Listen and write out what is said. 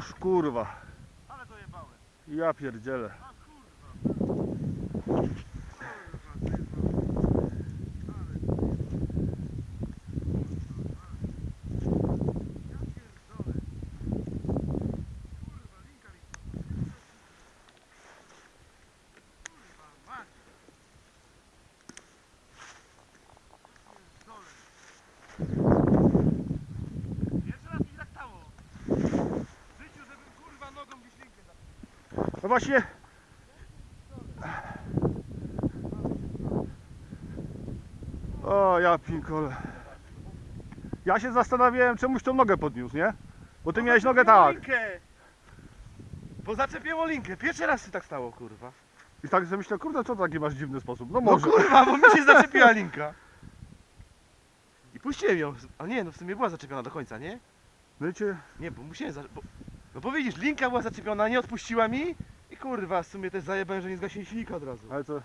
kurwa. Ale dojebałem. Ja pierdzielę. A kurwa. Pierwszy raz mi się tak stało. W życiu, żebym kurwa nogą gdzieś linkę zapił. No właśnie. O, ja pinkole. Ja się zastanawiałem, czemuś tą nogę podniósł, nie? Bo ty miałeś nogę tak. Linkę. Bo zaczepiło linkę. Pierwszy raz się tak stało, kurwa. I tak sobie myślę, kurde, co taki masz dziwny sposób? No No może. kurwa, bo mi się zaczepiła linka. I puściłem ją. A nie, no w sumie była zaczepiona do końca, nie? No i cię... Nie, bo musiałem za... bo... No bo widzisz, linka była zaczepiona, nie odpuściła mi kurwa, w sumie też zajebałem, że nie zgasiłem silnika od razu. Ale to